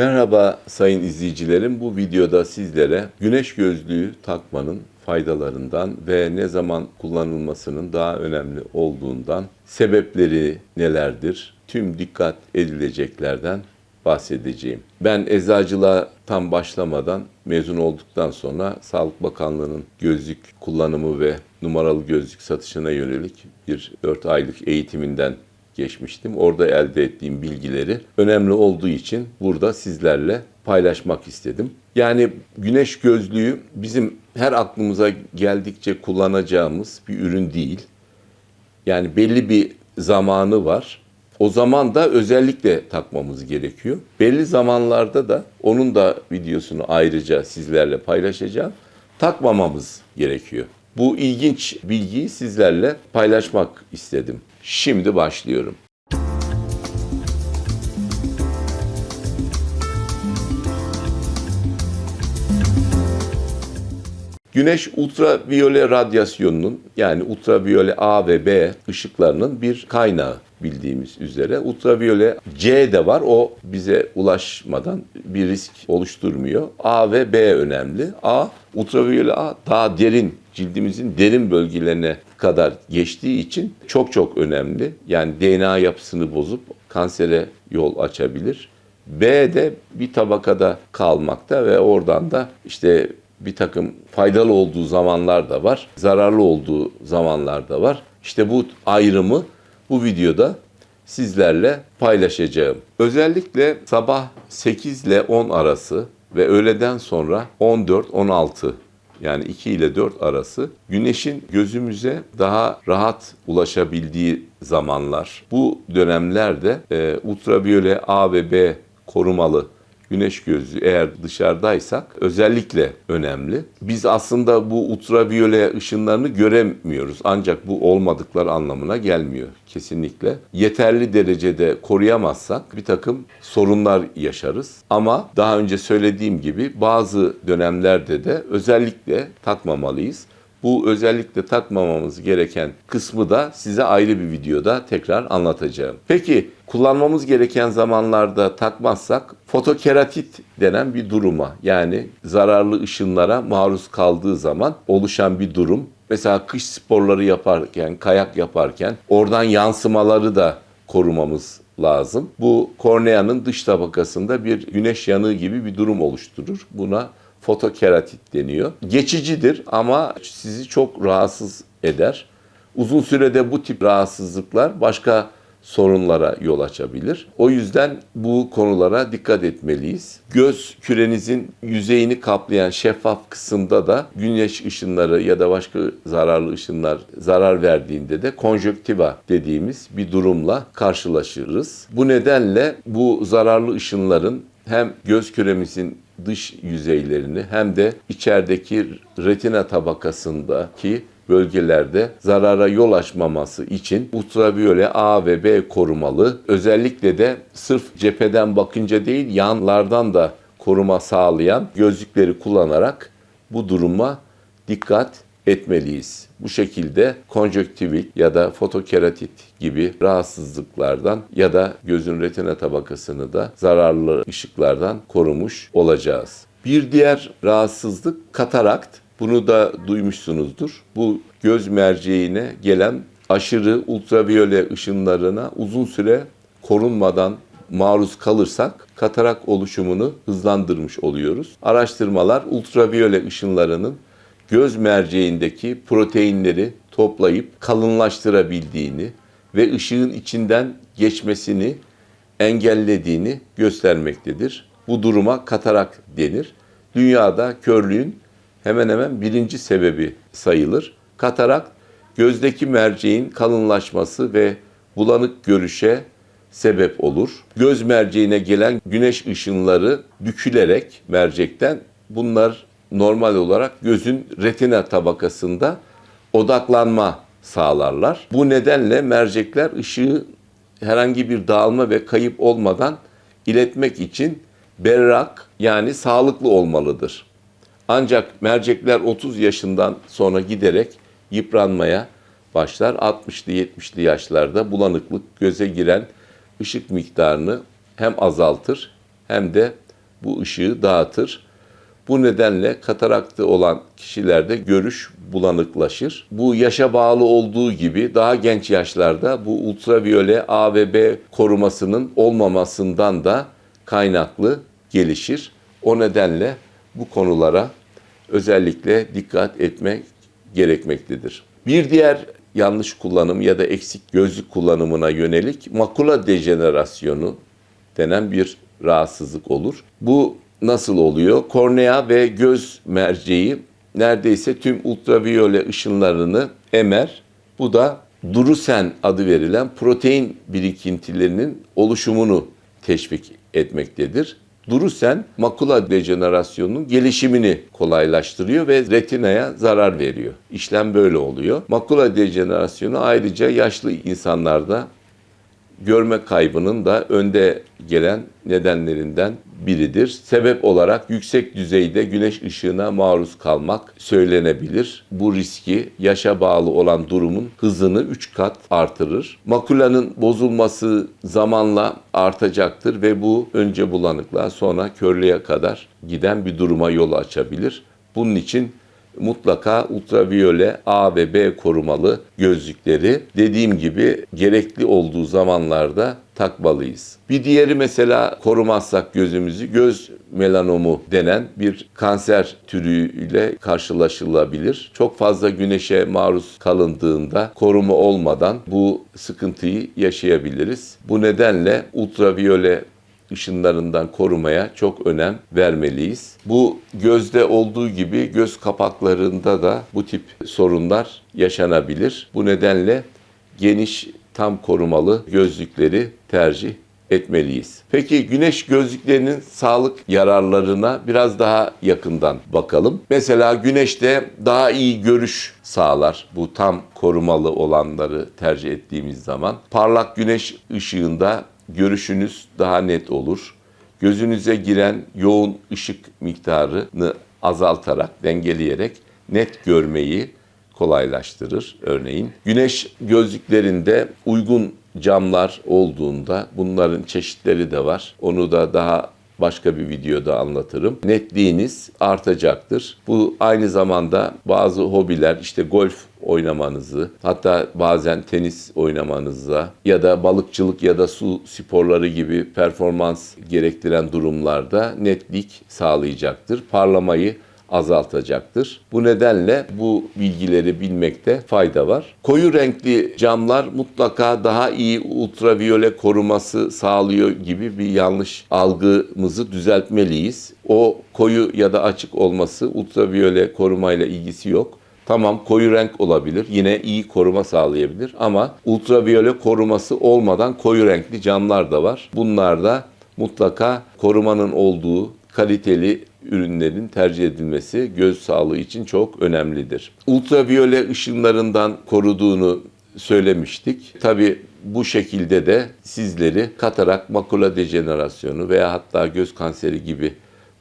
Merhaba sayın izleyicilerim. Bu videoda sizlere güneş gözlüğü takmanın faydalarından ve ne zaman kullanılmasının daha önemli olduğundan, sebepleri nelerdir, tüm dikkat edileceklerden bahsedeceğim. Ben eczacılığa tam başlamadan mezun olduktan sonra Sağlık Bakanlığı'nın gözlük kullanımı ve numaralı gözlük satışına yönelik bir 4 aylık eğitiminden geçmiştim. Orada elde ettiğim bilgileri önemli olduğu için burada sizlerle paylaşmak istedim. Yani güneş gözlüğü bizim her aklımıza geldikçe kullanacağımız bir ürün değil. Yani belli bir zamanı var. O zaman da özellikle takmamız gerekiyor. Belli zamanlarda da onun da videosunu ayrıca sizlerle paylaşacağım. Takmamamız gerekiyor. Bu ilginç bilgiyi sizlerle paylaşmak istedim. Şimdi başlıyorum. Güneş ultraviyole radyasyonunun yani ultraviyole A ve B ışıklarının bir kaynağı bildiğimiz üzere. Ultraviyole C de var. O bize ulaşmadan bir risk oluşturmuyor. A ve B önemli. A, ultraviyole A daha derin, cildimizin derin bölgelerine kadar geçtiği için çok çok önemli. Yani DNA yapısını bozup kansere yol açabilir. B de bir tabakada kalmakta ve oradan da işte bir takım faydalı olduğu zamanlar da var, zararlı olduğu zamanlar da var. İşte bu ayrımı bu videoda sizlerle paylaşacağım. Özellikle sabah 8 ile 10 arası ve öğleden sonra 14-16 yani 2 ile 4 arası güneşin gözümüze daha rahat ulaşabildiği zamanlar. Bu dönemlerde e, ultraviyole A ve B korumalı güneş gözlüğü eğer dışarıdaysak özellikle önemli. Biz aslında bu ultraviyole ışınlarını göremiyoruz. Ancak bu olmadıkları anlamına gelmiyor kesinlikle. Yeterli derecede koruyamazsak bir takım sorunlar yaşarız. Ama daha önce söylediğim gibi bazı dönemlerde de özellikle takmamalıyız. Bu özellikle takmamamız gereken kısmı da size ayrı bir videoda tekrar anlatacağım. Peki kullanmamız gereken zamanlarda takmazsak fotokeratit denen bir duruma yani zararlı ışınlara maruz kaldığı zaman oluşan bir durum. Mesela kış sporları yaparken, kayak yaparken oradan yansımaları da korumamız lazım. Bu korneanın dış tabakasında bir güneş yanığı gibi bir durum oluşturur. Buna fotokeratit deniyor. Geçicidir ama sizi çok rahatsız eder. Uzun sürede bu tip rahatsızlıklar başka sorunlara yol açabilir. O yüzden bu konulara dikkat etmeliyiz. Göz kürenizin yüzeyini kaplayan şeffaf kısımda da güneş ışınları ya da başka zararlı ışınlar zarar verdiğinde de konjöktiva dediğimiz bir durumla karşılaşırız. Bu nedenle bu zararlı ışınların hem göz küremizin dış yüzeylerini hem de içerideki retina tabakasındaki bölgelerde zarara yol açmaması için ultraviyole A ve B korumalı. Özellikle de sırf cepheden bakınca değil yanlardan da koruma sağlayan gözlükleri kullanarak bu duruma dikkat etmeliyiz. Bu şekilde konjöktivit ya da fotokeratit gibi rahatsızlıklardan ya da gözün retina tabakasını da zararlı ışıklardan korumuş olacağız. Bir diğer rahatsızlık katarakt. Bunu da duymuşsunuzdur. Bu göz merceğine gelen aşırı ultraviyole ışınlarına uzun süre korunmadan maruz kalırsak katarak oluşumunu hızlandırmış oluyoruz. Araştırmalar ultraviyole ışınlarının göz merceğindeki proteinleri toplayıp kalınlaştırabildiğini ve ışığın içinden geçmesini engellediğini göstermektedir. Bu duruma katarak denir. Dünyada körlüğün hemen hemen birinci sebebi sayılır. Katarak gözdeki merceğin kalınlaşması ve bulanık görüşe sebep olur. Göz merceğine gelen güneş ışınları bükülerek mercekten bunlar normal olarak gözün retina tabakasında odaklanma sağlarlar. Bu nedenle mercekler ışığı herhangi bir dağılma ve kayıp olmadan iletmek için berrak yani sağlıklı olmalıdır. Ancak mercekler 30 yaşından sonra giderek yıpranmaya başlar. 60'lı 70'li yaşlarda bulanıklık göze giren ışık miktarını hem azaltır hem de bu ışığı dağıtır. Bu nedenle kataraktı olan kişilerde görüş bulanıklaşır. Bu yaşa bağlı olduğu gibi daha genç yaşlarda bu ultraviyole A ve B korumasının olmamasından da kaynaklı gelişir. O nedenle bu konulara özellikle dikkat etmek gerekmektedir. Bir diğer yanlış kullanım ya da eksik gözlük kullanımına yönelik makula dejenerasyonu denen bir rahatsızlık olur. Bu nasıl oluyor? Kornea ve göz merceği neredeyse tüm ultraviyole ışınlarını emer. Bu da durusen adı verilen protein birikintilerinin oluşumunu teşvik etmektedir. Durusen makula dejenerasyonunun gelişimini kolaylaştırıyor ve retinaya zarar veriyor. İşlem böyle oluyor. Makula dejenerasyonu ayrıca yaşlı insanlarda görme kaybının da önde gelen nedenlerinden biridir. Sebep olarak yüksek düzeyde güneş ışığına maruz kalmak söylenebilir. Bu riski yaşa bağlı olan durumun hızını 3 kat artırır. Makulanın bozulması zamanla artacaktır ve bu önce bulanıklığa sonra körlüğe kadar giden bir duruma yol açabilir. Bunun için mutlaka ultraviyole A ve B korumalı gözlükleri dediğim gibi gerekli olduğu zamanlarda takmalıyız. Bir diğeri mesela korumazsak gözümüzü göz melanomu denen bir kanser türüyle karşılaşılabilir. Çok fazla güneşe maruz kalındığında koruma olmadan bu sıkıntıyı yaşayabiliriz. Bu nedenle ultraviyole ışınlarından korumaya çok önem vermeliyiz. Bu gözde olduğu gibi göz kapaklarında da bu tip sorunlar yaşanabilir. Bu nedenle geniş tam korumalı gözlükleri tercih etmeliyiz. Peki güneş gözlüklerinin sağlık yararlarına biraz daha yakından bakalım. Mesela güneşte daha iyi görüş sağlar. Bu tam korumalı olanları tercih ettiğimiz zaman. Parlak güneş ışığında görüşünüz daha net olur. Gözünüze giren yoğun ışık miktarını azaltarak, dengeleyerek net görmeyi kolaylaştırır örneğin. Güneş gözlüklerinde uygun camlar olduğunda bunların çeşitleri de var. Onu da daha başka bir videoda anlatırım. Netliğiniz artacaktır. Bu aynı zamanda bazı hobiler işte golf oynamanızı hatta bazen tenis oynamanıza ya da balıkçılık ya da su sporları gibi performans gerektiren durumlarda netlik sağlayacaktır. Parlamayı azaltacaktır. Bu nedenle bu bilgileri bilmekte fayda var. Koyu renkli camlar mutlaka daha iyi ultraviyole koruması sağlıyor gibi bir yanlış algımızı düzeltmeliyiz. O koyu ya da açık olması ultraviyole korumayla ilgisi yok. Tamam koyu renk olabilir. Yine iyi koruma sağlayabilir ama ultraviyole koruması olmadan koyu renkli camlar da var. Bunlar da mutlaka korumanın olduğu kaliteli ürünlerin tercih edilmesi göz sağlığı için çok önemlidir. Ultraviyole ışınlarından koruduğunu söylemiştik. Tabi bu şekilde de sizleri katarak, makula dejenerasyonu veya hatta göz kanseri gibi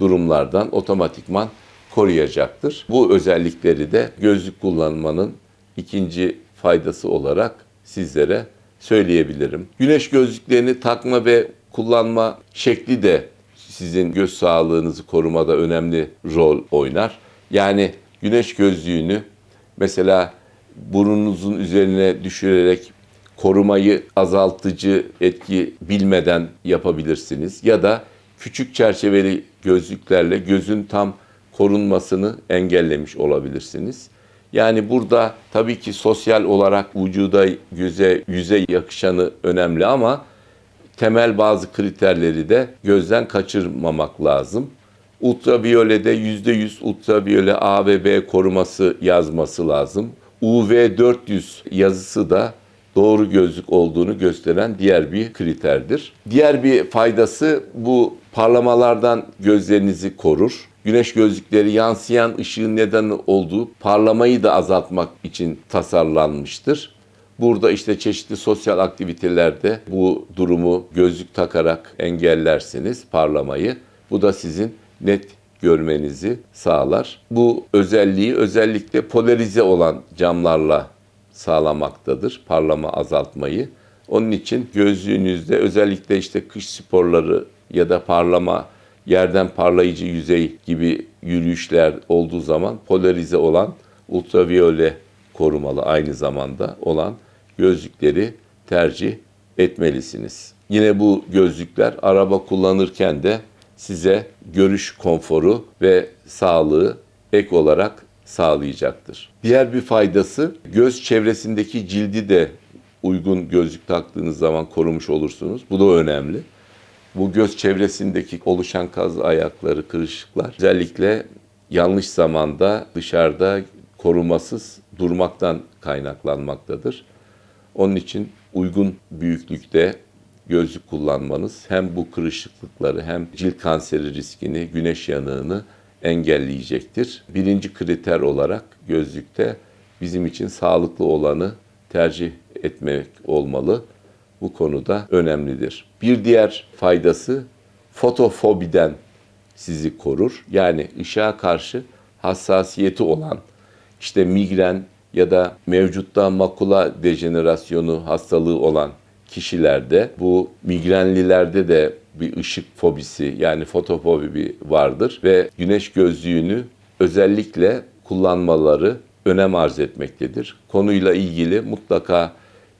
durumlardan otomatikman koruyacaktır. Bu özellikleri de gözlük kullanmanın ikinci faydası olarak sizlere söyleyebilirim. Güneş gözlüklerini takma ve kullanma şekli de sizin göz sağlığınızı korumada önemli rol oynar. Yani güneş gözlüğünü mesela burnunuzun üzerine düşürerek korumayı azaltıcı etki bilmeden yapabilirsiniz. Ya da küçük çerçeveli gözlüklerle gözün tam korunmasını engellemiş olabilirsiniz. Yani burada tabii ki sosyal olarak vücuda, göze, yüze yakışanı önemli ama temel bazı kriterleri de gözden kaçırmamak lazım. Ultraviyolede %100 ultraviyole A ve B koruması yazması lazım. UV 400 yazısı da doğru gözlük olduğunu gösteren diğer bir kriterdir. Diğer bir faydası bu parlamalardan gözlerinizi korur. Güneş gözlükleri yansıyan ışığın neden olduğu parlamayı da azaltmak için tasarlanmıştır. Burada işte çeşitli sosyal aktivitelerde bu durumu gözlük takarak engellersiniz parlamayı. Bu da sizin net görmenizi sağlar. Bu özelliği özellikle polarize olan camlarla sağlamaktadır parlama azaltmayı. Onun için gözlüğünüzde özellikle işte kış sporları ya da parlama yerden parlayıcı yüzey gibi yürüyüşler olduğu zaman polarize olan ultraviyole korumalı aynı zamanda olan gözlükleri tercih etmelisiniz. Yine bu gözlükler araba kullanırken de size görüş konforu ve sağlığı ek olarak sağlayacaktır. Diğer bir faydası göz çevresindeki cildi de uygun gözlük taktığınız zaman korumuş olursunuz. Bu da önemli. Bu göz çevresindeki oluşan kaz ayakları, kırışıklar özellikle yanlış zamanda dışarıda korumasız durmaktan kaynaklanmaktadır. Onun için uygun büyüklükte gözlük kullanmanız hem bu kırışıklıkları hem cilt kanseri riskini, güneş yanığını engelleyecektir. Birinci kriter olarak gözlükte bizim için sağlıklı olanı tercih etmek olmalı. Bu konuda önemlidir. Bir diğer faydası fotofobiden sizi korur. Yani ışığa karşı hassasiyeti olan işte migren ya da mevcutta makula dejenerasyonu hastalığı olan kişilerde bu migrenlilerde de bir ışık fobisi yani fotofobi vardır ve güneş gözlüğünü özellikle kullanmaları önem arz etmektedir. Konuyla ilgili mutlaka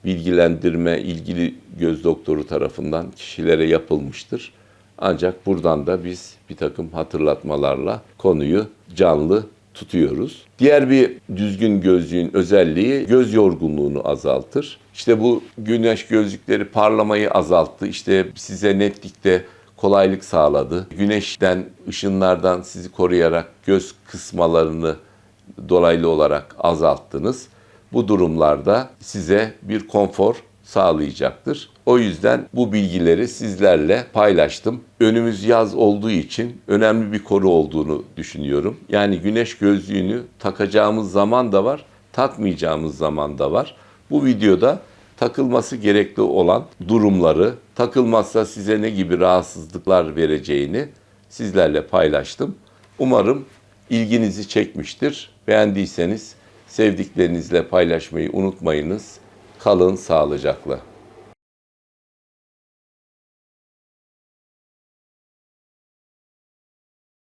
bilgilendirme ilgili göz doktoru tarafından kişilere yapılmıştır. Ancak buradan da biz bir takım hatırlatmalarla konuyu canlı tutuyoruz. Diğer bir düzgün gözlüğün özelliği göz yorgunluğunu azaltır. İşte bu güneş gözlükleri parlamayı azalttı. İşte size netlikte kolaylık sağladı. Güneşten, ışınlardan sizi koruyarak göz kısmalarını dolaylı olarak azalttınız. Bu durumlarda size bir konfor sağlayacaktır. O yüzden bu bilgileri sizlerle paylaştım. Önümüz yaz olduğu için önemli bir koru olduğunu düşünüyorum. Yani güneş gözlüğünü takacağımız zaman da var, takmayacağımız zaman da var. Bu videoda takılması gerekli olan durumları, takılmazsa size ne gibi rahatsızlıklar vereceğini sizlerle paylaştım. Umarım ilginizi çekmiştir. Beğendiyseniz sevdiklerinizle paylaşmayı unutmayınız. Kalın sağlıcakla.